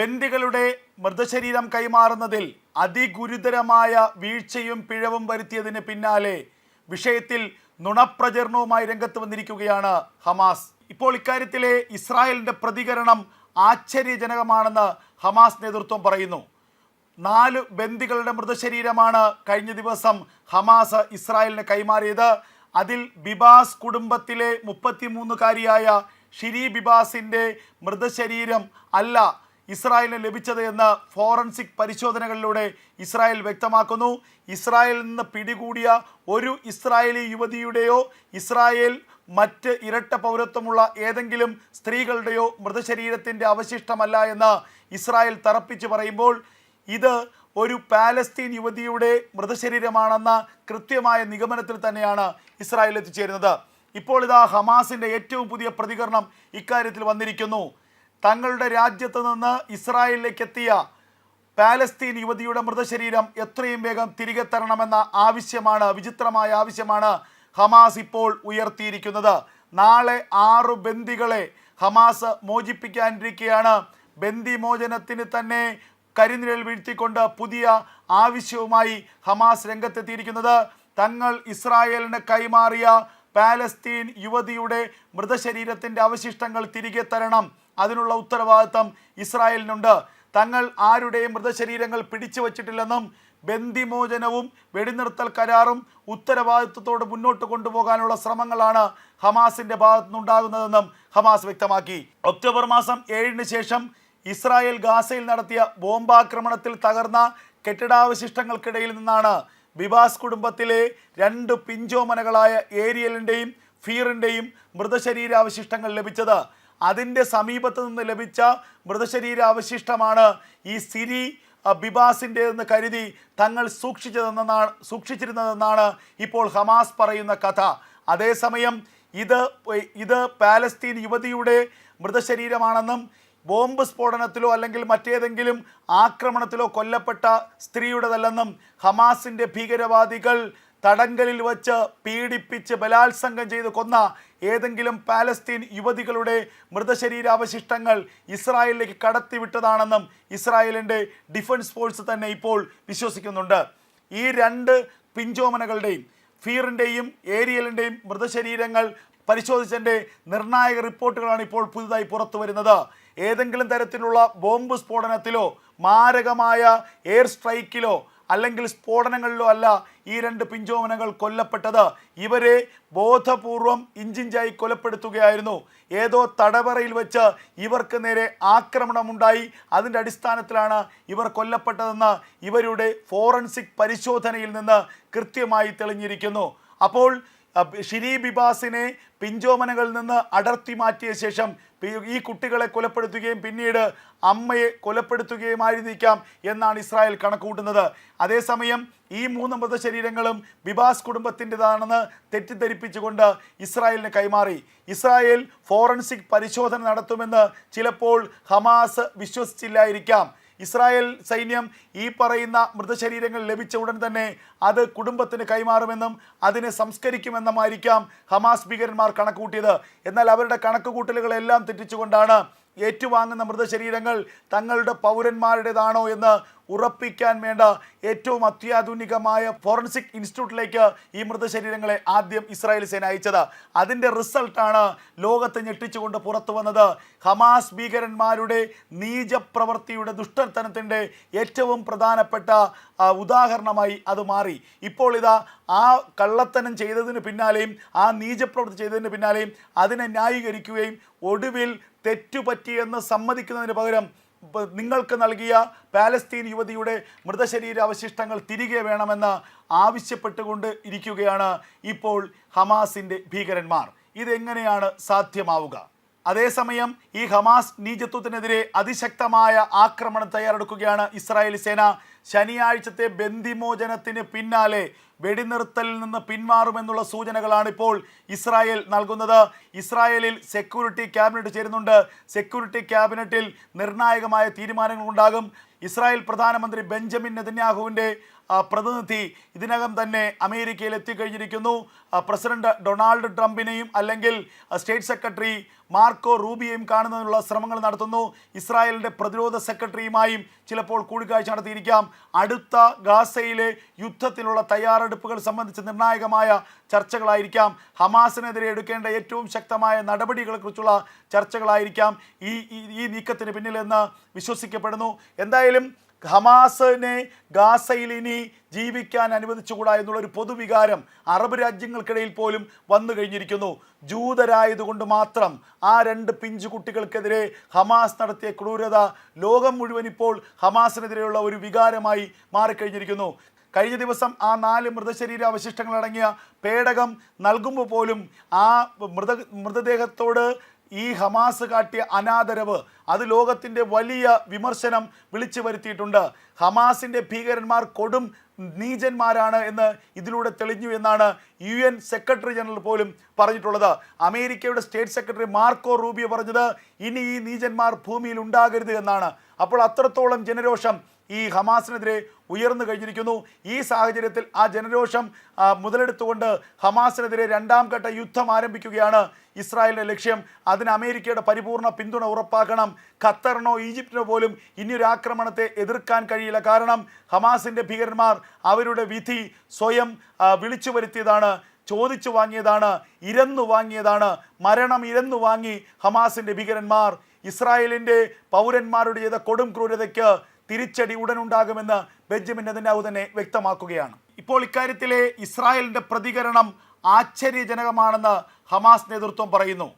ബന്ദികളുടെ മൃതശരീരം കൈമാറുന്നതിൽ അതിഗുരുതരമായ വീഴ്ചയും പിഴവും വരുത്തിയതിന് പിന്നാലെ വിഷയത്തിൽ നുണപ്രചരണവുമായി രംഗത്ത് വന്നിരിക്കുകയാണ് ഹമാസ്. ഇപ്പോൾ ഇക്കാര്യത്തിലെ ഇസ്രായേലിന്റെ പ്രതികരണം ആശ്ചര്യജനകമാണെന്ന് ഹമാസ് നേതൃത്വം പറയുന്നു. നാല് ബന്ദികളുടെ മൃതശരീരമാണ് കഴിഞ്ഞ ദിവസം ഹമാസ് ഇസ്രായേലിന് കൈമാറിയത്. അതിൽ ബിബാസ് കുടുംബത്തിലെ മുപ്പത്തിമൂന്നുകാരിയായ ഷിരി ബിബാസിന്റെ മൃതശരീരം അല്ല ഇസ്രായേലിന് ലഭിച്ചത് എന്ന് ഫോറൻസിക് പരിശോധനകളിലൂടെ ഇസ്രായേൽ വ്യക്തമാക്കുന്നു. ഇസ്രായേലിൽ നിന്ന് പിടികൂടിയ ഒരു ഇസ്രായേലി യുവതിയുടെയോ ഇസ്രായേൽ മറ്റ് ഇരട്ട പൗരത്വമുള്ള ഏതെങ്കിലും സ്ത്രീകളുടെയോ മൃതശരീരത്തിന്റെ അവശിഷ്ടമല്ല എന്ന് ഇസ്രായേൽ തറപ്പിച്ച് പറയുമ്പോൾ ഇത് ഒരു പാലസ്തീൻ യുവതിയുടെ മൃതശരീരമാണെന്ന കൃത്യമായ നിഗമനത്തിൽ തന്നെയാണ് ഇസ്രായേൽ എത്തിച്ചേരുന്നത്. ഇപ്പോൾ ഇതാ ഹമാസിന്റെ ഏറ്റവും പുതിയ പ്രതികരണം ഇക്കാര്യത്തിൽ വന്നിരിക്കുന്നു. തങ്ങളുടെ രാജ്യത്ത് നിന്ന് ഇസ്രായേലിലേക്ക് എത്തിയ പാലസ്തീൻ യുവതിയുടെ മൃതശരീരം എത്രയും വേഗം തിരികെ തരണമെന്ന ആവശ്യമാണ് വിചിത്രമായ ആവശ്യമാണ് ഹമാസ് ഇപ്പോൾ ഉയർത്തിയിരിക്കുന്നത്. നാളെ ആറു ബന്ദികളെ ഹമാസ് മോചിപ്പിക്കാനിരിക്കുകയാണ് ബന്ദി മോചനത്തിന് തന്നെ കരിനിഴൽ വീഴ്ത്തിക്കൊണ്ട് പുതിയ ആവശ്യവുമായി ഹമാസ് രംഗത്തെത്തിയിരിക്കുന്നത്. തങ്ങൾ ഇസ്രായേലിന് കൈമാറിയ പാലസ്തീൻ യുവതിയുടെ മൃതശരീരത്തിന്റെ അവശിഷ്ടങ്ങൾ തിരികെ തരണം അതിനുള്ള ഉത്തരവാദിത്തം ഇസ്രായേലിനുണ്ട്. തങ്ങൾ ആരുടെയും മൃതശരീരങ്ങൾ പിടിച്ചു വച്ചിട്ടില്ലെന്നും ബന്ദിമോചനവും വെടിനിർത്തൽ കരാറും ഉത്തരവാദിത്വത്തോട് മുന്നോട്ട് കൊണ്ടുപോകാനുള്ള ശ്രമങ്ങളാണ് ഹമാസിന്റെ ഭാഗത്തുനിന്നുണ്ടാകുന്നതെന്നും ഹമാസ് വ്യക്തമാക്കി. ഒക്ടോബർ മാസം ഏഴിന് ശേഷം ഇസ്രായേൽ ഗാസയിൽ നടത്തിയ ബോംബാക്രമണത്തിൽ തകർന്ന കെട്ടിടാവശിഷ്ടങ്ങൾക്കിടയിൽ നിന്നാണ് ബിബാസ് കുടുംബത്തിലെ രണ്ട് പിഞ്ചോമനകളായ ഏരിയലിന്റെയും ഫീറിന്റെയും മൃതശരീരാവശിഷ്ടങ്ങൾ ലഭിച്ചത്. അതിന്റെ സമീപത്ത് നിന്ന് ലഭിച്ച മൃതശരീര അവശിഷ്ടമാണ് ഈ സിരി ബിബാസിന്റെ എന്ന് കരുതി തങ്ങൾ സൂക്ഷിച്ചതെന്നാണ് സൂക്ഷിച്ചിരുന്നതെന്നാണ് ഇപ്പോൾ ഹമാസ് പറയുന്ന കഥ. അതേസമയം ഇത് ഇത് പാലസ്തീൻ യുവതിയുടെ മൃതശരീരമാണെന്നും ബോംബ് സ്ഫോടനത്തിലോ അല്ലെങ്കിൽ മറ്റേതെങ്കിലും ആക്രമണത്തിലോ കൊല്ലപ്പെട്ട സ്ത്രീയുടേതല്ലെന്നും ഹമാസിന്റെ ഭീകരവാദികൾ തടങ്കലിൽ വച്ച് പീഡിപ്പിച്ച് ബലാത്സംഗം ചെയ്ത് കൊന്ന ഏതെങ്കിലും പാലസ്തീൻ യുവതികളുടെ മൃതശരീരാവശിഷ്ടങ്ങൾ ഇസ്രായേലിലേക്ക് കടത്തിവിട്ടതാണെന്നും ഇസ്രായേലിന്റെ ഡിഫൻസ് ഫോഴ്സ് തന്നെ ഇപ്പോൾ വിശ്വസിക്കുന്നുണ്ട്. ഈ രണ്ട് പിഞ്ചോമനകളുടെയും ഫീറിന്റെയും ഏരിയലിന്റെയും മൃതശരീരങ്ങൾ പരിശോധിച്ചതിന്റെ നിർണായക റിപ്പോർട്ടുകളാണ് ഇപ്പോൾ പുതുതായി പുറത്തു വരുന്നത്. ഏതെങ്കിലും തരത്തിലുള്ള ബോംബ് സ്ഫോടനത്തിലോ മാരകമായ എയർ സ്ട്രൈക്കിലോ അല്ലെങ്കിൽ സ്ഫോടനങ്ങളിലോ അല്ല ഈ രണ്ട് പിഞ്ചോമനകൾ കൊല്ലപ്പെട്ടത്. ഇവരെ ബോധപൂർവം ഇഞ്ചിഞ്ചായി കൊലപ്പെടുത്തുകയായിരുന്നു. ഏതോ തടവറയിൽ വെച്ച് ഇവർക്ക് നേരെ ആക്രമണമുണ്ടായി. അതിന്റെ അടിസ്ഥാനത്തിലാണ് ഇവർ കൊല്ലപ്പെട്ടതെന്ന് ഇവരുടെ ഫോറൻസിക് പരിശോധനയിൽ നിന്ന് കൃത്യമായി തെളിഞ്ഞിരിക്കുന്നു. അപ്പോൾ ഷിരി ബിബാസിനെ പിഞ്ചോമനകളിൽ നിന്ന് അടർത്തി മാറ്റിയ ശേഷം ഈ കുട്ടികളെ കൊലപ്പെടുത്തുകയും പിന്നീട് അമ്മയെ കൊലപ്പെടുത്തുകയുമായിരിക്കാം എന്നാണ് ഇസ്രായേൽ കണക്കുകൂട്ടുന്നത്. അതേസമയം ഈ മൂന്ന് മൃതശരീരങ്ങളും ബിബാസ് കുടുംബത്തിന്റെതാണെന്ന് തെറ്റിദ്ധരിപ്പിച്ചുകൊണ്ട് ഇസ്രായേലിന് കൈമാറി. ഇസ്രായേൽ ഫോറൻസിക് പരിശോധന നടത്തുമെന്ന് ചിലപ്പോൾ ഹമാസ് വിശ്വസിച്ചില്ലായിരിക്കാം. ഇസ്രായേൽ സൈന്യം ഈ പറയുന്ന മൃതശരീരങ്ങൾ ലഭിച്ച ഉടൻ തന്നെ അത് കുടുംബത്തിന് കൈമാറുമെന്നും അതിനെ സംസ്കരിക്കുമെന്നുമായിരിക്കാം ഹമാസ് ഭീകരന്മാർ കണക്കുകൂട്ടിയത്. എന്നാൽ അവരുടെ കണക്കുകൂട്ടലുകളെല്ലാം തെറ്റിച്ചുകൊണ്ടാണ് ഏറ്റുവാങ്ങുന്ന മൃതശരീരങ്ങൾ തങ്ങളുടെ പൗരന്മാരുടേതാണോ എന്ന് ഉറപ്പിക്കാൻ വേണ്ട ഏറ്റവും അത്യാധുനികമായ ഫോറൻസിക് ഇൻസ്റ്റിറ്റ്യൂട്ടിലേക്ക് ഈ മൃതശരീരങ്ങളെ ആദ്യം ഇസ്രായേൽ സേന അയച്ചത്. അതിന്റെ റിസൾട്ടാണ് ലോകത്തെ ഞെട്ടിച്ചുകൊണ്ട് പുറത്തു വന്നത്. ഹമാസ് ഭീകരന്മാരുടെ നീചപ്രവൃത്തിയുടെ ദുഷ്ടർത്തനത്തിന്റെ ഏറ്റവും പ്രധാനപ്പെട്ട ഉദാഹരണമായി അത് മാറി. ഇപ്പോൾ ഇതാ ആ കള്ളത്തനം ചെയ്തതിന് പിന്നാലെയും ആ നീചപ്രവൃത്തി ചെയ്തതിന് പിന്നാലെയും അതിനെ ന്യായീകരിക്കുകയും ഒടുവിൽ തെറ്റുപറ്റിയെന്ന് സമ്മതിക്കുന്നതിന് പകരം നിങ്ങൾക്ക് നൽകിയ പാലസ്തീൻ യുവതിയുടെ മൃതശരീര അവശിഷ്ടങ്ങൾ തിരികെ വേണമെന്ന് ആവശ്യപ്പെട്ടുകൊണ്ട് ഇരിക്കുകയാണ് ഇപ്പോൾ ഹമാസിന്റെ ഭീകരന്മാർ. ഇതെങ്ങനെയാണ് സാധ്യമാവുക? അതേസമയം ഈ ഹമാസ് നീചത്വത്തിനെതിരെ അതിശക്തമായ ആക്രമണം തയ്യാറെടുക്കുകയാണ് ഇസ്രായേൽ സേന. ശനിയാഴ്ചത്തെ ബന്ദിമോചനത്തിന് പിന്നാലെ വെടിനിർത്തലിൽ നിന്ന് പിന്മാറുമെന്നുള്ള സൂചനകളാണ് ഇപ്പോൾ ഇസ്രായേൽ നൽകുന്നത്. ഇസ്രായേലിൽ സെക്യൂരിറ്റി ക്യാബിനറ്റ് ചേരുന്നുണ്ട്. സെക്യൂരിറ്റി ക്യാബിനറ്റിൽ നിർണായകമായ തീരുമാനങ്ങൾ ഉണ്ടാകും. ഇസ്രായേൽ പ്രധാനമന്ത്രി ബെഞ്ചമിൻ നെതന്യാഹുവിന്റെ പ്രതിനിധി ഇതിനകം തന്നെ അമേരിക്കയിൽ എത്തിക്കഴിഞ്ഞിരിക്കുന്നു. പ്രസിഡന്റ് ഡൊണാൾഡ് ട്രംപിനെയും അല്ലെങ്കിൽ സ്റ്റേറ്റ് സെക്രട്ടറി മാർക്കോ റൂബിയെയും കാണുന്നതിനുള്ള ശ്രമങ്ങൾ നടത്തുന്നു. ഇസ്രായേലിന്റെ പ്രതിരോധ സെക്രട്ടറിയുമായും ചിലപ്പോൾ കൂടിക്കാഴ്ച നടത്തിയിരിക്കാം. അടുത്ത ഗാസയിലെ യുദ്ധത്തിനുള്ള തയ്യാറെടുപ്പുകൾ സംബന്ധിച്ച് നിർണായകമായ ചർച്ചകളായിരിക്കാം. ഹമാസിനെതിരെ എടുക്കേണ്ട ഏറ്റവും ശക്തമായ നടപടികളെക്കുറിച്ചുള്ള ചർച്ചകളായിരിക്കാം ഈ- ഈ നീക്കത്തിന് പിന്നിലെന്ന് വിശ്വസിക്കപ്പെടുന്നു. എന്തായാലും ഹമാസിനെ ഗാസയിൽ ഇനി ജീവിക്കാൻ അനുവദിച്ചുകൂടാ എന്നുള്ള ഒരു പൊതുവികാരം അറബ് രാജ്യങ്ങൾക്കിടയിൽ പോലും വന്നു കഴിഞ്ഞിരിക്കുന്നു. ജൂതരായതുകൊണ്ട് മാത്രം ആ രണ്ട് പിഞ്ചു കുട്ടികൾക്കെതിരെ ഹമാസ് നടത്തിയ ക്രൂരത ലോകം മുഴുവൻ ഇപ്പോൾ ഹമാസിനെതിരെയുള്ള ഒരു വികാരമായി മാറിക്കഴിഞ്ഞിരിക്കുന്നു. കഴിഞ്ഞ ദിവസം ആ നാല് മൃതശരീര അവശിഷ്ടങ്ങളടങ്ങിയ പേടകം നൽകുമ്പോൾ പോലും ആ മൃത മൃതദേഹത്തോട് ഈ ഹമാസ് കാട്ടിയ അനാദരവ് അത് ലോകത്തിന്റെ വലിയ വിമർശനം വിളിച്ചു വരുത്തിയിട്ടുണ്ട്. ഹമാസിന്റെ ഭീകരന്മാർ കൊടും നീചന്മാരാണ് എന്ന് ഇതിലൂടെ തെളിഞ്ഞു എന്നാണ് യു എൻ സെക്രട്ടറി ജനറൽ പോലും പറഞ്ഞിട്ടുള്ളത്. അമേരിക്കയുടെ സ്റ്റേറ്റ് സെക്രട്ടറി മാർക്കോ റൂബിയോ പറഞ്ഞത് ഇനി ഈ നീചന്മാർ ഭൂമിയിൽ ഉണ്ടാകരുത് എന്നാണ്. അപ്പോൾ അത്രത്തോളം ജനരോഷം ഈ ഹമാസിനെതിരെ ഉയർന്നു കഴിഞ്ഞിരിക്കുന്നു. ഈ സാഹചര്യത്തിൽ ആ ജനരോഷം മുതലെടുത്തുകൊണ്ട് ഹമാസിനെതിരെ രണ്ടാം ഘട്ട യുദ്ധം ആരംഭിക്കുകയാണ് ഇസ്രായേലിന്റെ ലക്ഷ്യം. അതിന് അമേരിക്കയുടെ പരിപൂർണ പിന്തുണ ഉറപ്പാക്കണം. ഖത്തറിനോ ഈജിപ്തിനോ പോലും ഇനിയൊരു ആക്രമണത്തെ എതിർക്കാൻ കഴിയില്ല. കാരണം ഹമാസിന്റെ ഭീകരന്മാർ അവരുടെ വിധി സ്വയം വിളിച്ചു വരുത്തിയതാണ് ചോദിച്ചു വാങ്ങിയതാണ് ഇരന്നു വാങ്ങിയതാണ്. മരണം ഇരന്നു വാങ്ങി ഹമാസിന്റെ ഭീകരന്മാർ ഇസ്രായേലിന്റെ പൗരന്മാരുടെ ചെയ്ത കൊടും ക്രൂരതയ്ക്ക് തിരിച്ചടി ഉടനുണ്ടാകുമെന്ന് ബെഞ്ചമിൻ നെതന്യാഹു തന്നെ വ്യക്തമാക്കുകയാണ്. ഇപ്പോൾ ഇക്കാര്യത്തിലെ ഇസ്രായേലിന്റെ പ്രതികരണം ആശ്ചര്യജനകമാണെന്ന് ഹമാസ് നേതൃത്വം പറയുന്നു.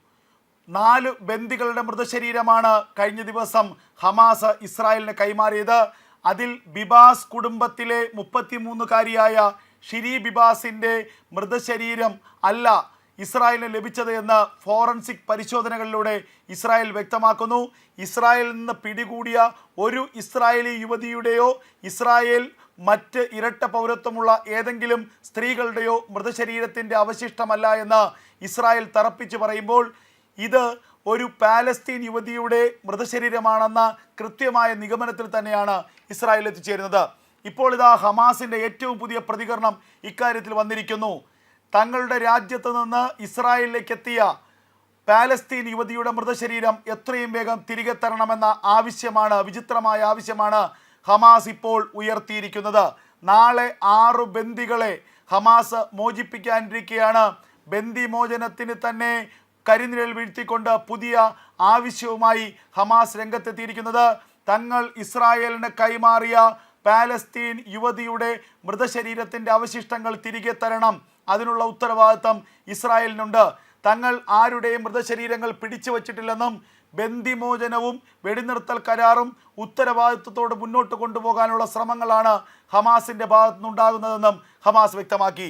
നാല് ബന്ദികളുടെ മൃതശരീരമാണ് കഴിഞ്ഞ ദിവസം ഹമാസ് ഇസ്രായേലിന് കൈമാറിയത്. അതിൽ ബിബാസ് കുടുംബത്തിലെ മുപ്പത്തിമൂന്നുകാരിയായ ഷിരി ബിബാസിന്റെ മൃതശരീരം അല്ല ഇസ്രായേലിന് ലഭിച്ചത് എന്ന് ഫോറൻസിക് പരിശോധനകളിലൂടെ ഇസ്രായേൽ വ്യക്തമാക്കുന്നു. ഇസ്രായേലിൽ നിന്ന് പിടികൂടിയ ഒരു ഇസ്രായേലി യുവതിയുടെയോ ഇസ്രായേൽ മറ്റ് ഇരട്ട പൗരത്വമുള്ള ഏതെങ്കിലും സ്ത്രീകളുടെയോ മൃതശരീരത്തിന്റെ അവശിഷ്ടമല്ല എന്ന് ഇസ്രായേൽ തറപ്പിച്ച് പറയുമ്പോൾ ഇത് ഒരു പാലസ്തീൻ യുവതിയുടെ മൃതശരീരമാണെന്ന കൃത്യമായ നിഗമനത്തിൽ തന്നെയാണ് ഇസ്രായേൽ എത്തിച്ചേരുന്നത്. ഇപ്പോൾ ഇതാ ഹമാസിന്റെ ഏറ്റവും പുതിയ പ്രതികരണം ഇക്കാര്യത്തിൽ വന്നിരിക്കുന്നു. തങ്ങളുടെ രാജ്യത്ത് നിന്ന് ഇസ്രായേലിലേക്ക് എത്തിയ പാലസ്തീൻ യുവതിയുടെ മൃതശരീരം എത്രയും വേഗം തിരികെ തരണമെന്ന ആവശ്യമാണ് വിചിത്രമായ ആവശ്യമാണ് ഹമാസ് ഇപ്പോൾ ഉയർത്തിയിരിക്കുന്നത്. നാളെ ആറ് ബന്ദികളെ ഹമാസ് മോചിപ്പിക്കാനിരിക്കുകയാണ് ബന്ദി മോചനത്തിന് തന്നെ കരിനിഴൽ വീഴ്ത്തിക്കൊണ്ട് പുതിയ ആവശ്യവുമായി ഹമാസ് രംഗത്തെത്തിയിരിക്കുന്നത്. തങ്ങൾ ഇസ്രായേലിന് കൈമാറിയ പാലസ്തീൻ യുവതിയുടെ മൃതശരീരത്തിന്റെ അവശിഷ്ടങ്ങൾ തിരികെ തരണം. അതിനുള്ള ഉത്തരവാദിത്തം ഇസ്രായേലിനുണ്ട്. തങ്ങൾ ആരുടെയും മൃതശരീരങ്ങൾ പിടിച്ചു വച്ചിട്ടില്ലെന്നും ബന്ദിമോചനവും വെടിനിർത്തൽ കരാറും ഉത്തരവാദിത്വത്തോട് മുന്നോട്ട് കൊണ്ടുപോകാനുള്ള ശ്രമങ്ങളാണ് ഹമാസിന്റെ ഭാഗത്തുനിന്നുണ്ടാകുന്നതെന്നും ഹമാസ് വ്യക്തമാക്കി.